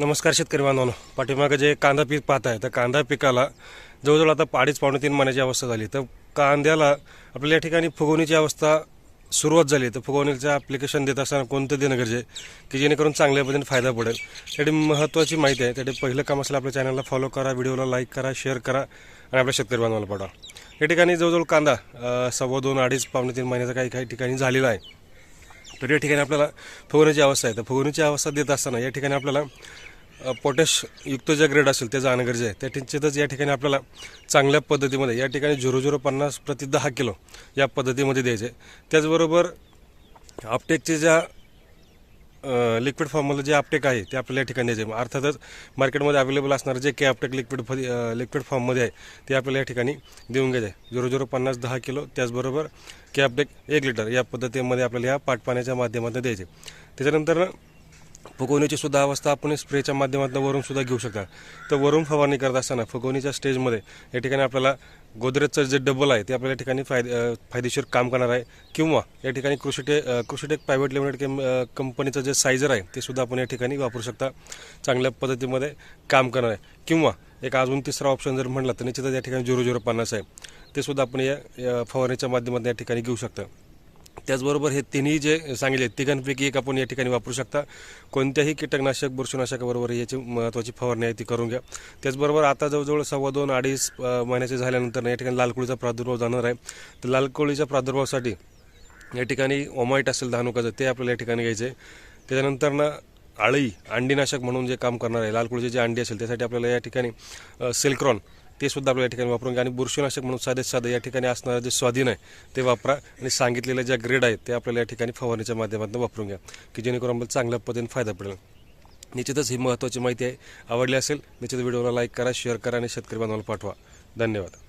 नमस्कार शेतकरी बांधवांनो. पाठीमागं जे कांदा पीक पाहत आहे तर कांदा पिकाला जवळजवळ आता अडीच पावणे तीन महिन्याची अवस्था झाली. तर कांद्याला आपल्याला या ठिकाणी फुगवणीची अवस्था सुरुवात झाली तर फुगवणीचं ॲप्लिकेशन देत असताना कोणतं देणं गरजे की जेणेकरून चांगल्या पद्धतीने फायदा पडेल? त्यासाठी महत्त्वाची माहिती आहे. त्यासाठी पहिलं काम असेल आपल्या चॅनलला फॉलो करा व्हिडिओला लाईक करा शेअर करा आणि आपल्या शेतकरी बांधवाला पाठवा. या ठिकाणी जवळजवळ कांदा सव्वा दोन अडीच पावणे तीन महिन्याचा काही काही ठिकाणी झालेला आहे. तर या ठिकाणी आपल्याला फुगवण्याची अवस्था आहे. तर फुगवणीची अवस्था देत असताना या ठिकाणी आपल्याला पोटॅशयुक्त ज्या जे ग्रेड असेल ते जाणं गरजे आहे. त्या निश्चितच या ठिकाणी आपल्याला चांगल्या पद्धतीमध्ये या ठिकाणी झिरो झिरो पन्नास प्रति दहा किलो या पद्धतीमध्ये द्यायचे. त्याचबरोबर आपटेकचे ज्या लिक्विड फॉर्ममधलं जे आपटेक आहे ते आपल्याला या ठिकाणी द्यायचे. अर्थातच मार्केटमध्ये अवेलेबल असणारं जे के आपटेक लिक्विड लिक्विड फॉर्ममध्ये आहे ते आपल्याला या ठिकाणी देऊन घ्यायचे. आहे झिरो झिरो पन्नास दहा किलो त्याचबरोबर के आपटेक एक लिटर या पद्धतीमध्ये आपल्याला या पाटपाण्याच्या माध्यमातून द्यायचे. त्याच्यानंतर फुगवणीची सुद्धा अवस्था आपण स्प्रेच्या माध्यमातून वरून सुद्धा घेऊ शकता. तर वरून फवारणी करत असताना फुगवणीच्या स्टेजमध्ये या ठिकाणी आपल्याला गोदरेजचं जे डबल आहे ते आपल्या या ठिकाणी फायदे फायदेशीर काम करणार आहे. किंवा या ठिकाणी कृषीटे कृषीटेक प्रायव्हेट लिमिटेड कंपनीचं जे सायझर आहे ते सुद्धा आपण या ठिकाणी वापरू शकता. चांगल्या पद्धतीमध्ये काम करणार आहे. किंवा एक अजून तिसरा ऑप्शन जर म्हटलं तर निश्चितच या ठिकाणी झिरो झिरो पन्नास आहे. ते सुद्धा आपण या या फवारणीच्या माध्यमातून या ठिकाणी घेऊ शकता. त्याचबरोबर हे तिन्ही जे सांगितले तिघांपैकी एक आपण या ठिकाणी वापरू शकता. कोणत्याही कीटकनाशक बुरशीनाशकाबरोबर याची महत्त्वाची फवारणी आहे ती करून घ्या. त्याचबरोबर आता जवळजवळ सव्वा दोन अडीच महिन्याचे झाल्यानंतर या ठिकाणी लालकोळीचा प्रादुर्भाव जाणार आहे. तर लालकोळीच्या प्रादुर्भावासाठी या ठिकाणी ओमाईट असेल धानुकाचं ते आपल्याला या ठिकाणी घ्यायचं आहे. त्याच्यानंतर ना आळी अंडीनाशक म्हणून जे काम करणार आहे लालकोळीचे जे अंडी असेल त्यासाठी आपल्याला या ठिकाणी सिल्क्रॉन ते सुद्धा आपल्या या ठिकाणी वापरून घ्या. आणि बुरशीनाशक म्हणून साधे साधे या ठिकाणी असणारं जे स्वाधीन आहे ते वापरा आणि सांगितलेल्या ज्या ग्रेड आहेत ते आपल्याला या ठिकाणी फवारणीच्या माध्यमातून वापरून घ्या की जेणेकरून आपल्याला चांगल्या पद्धतीने फायदा पडेल. निश्चितच ही महत्त्वाची माहिती आहे. आवडली असेल निश्चित व्हिडिओला लाईक करा शेअर करा आणि शेतकरी बांधवाला पाठवा. धन्यवाद.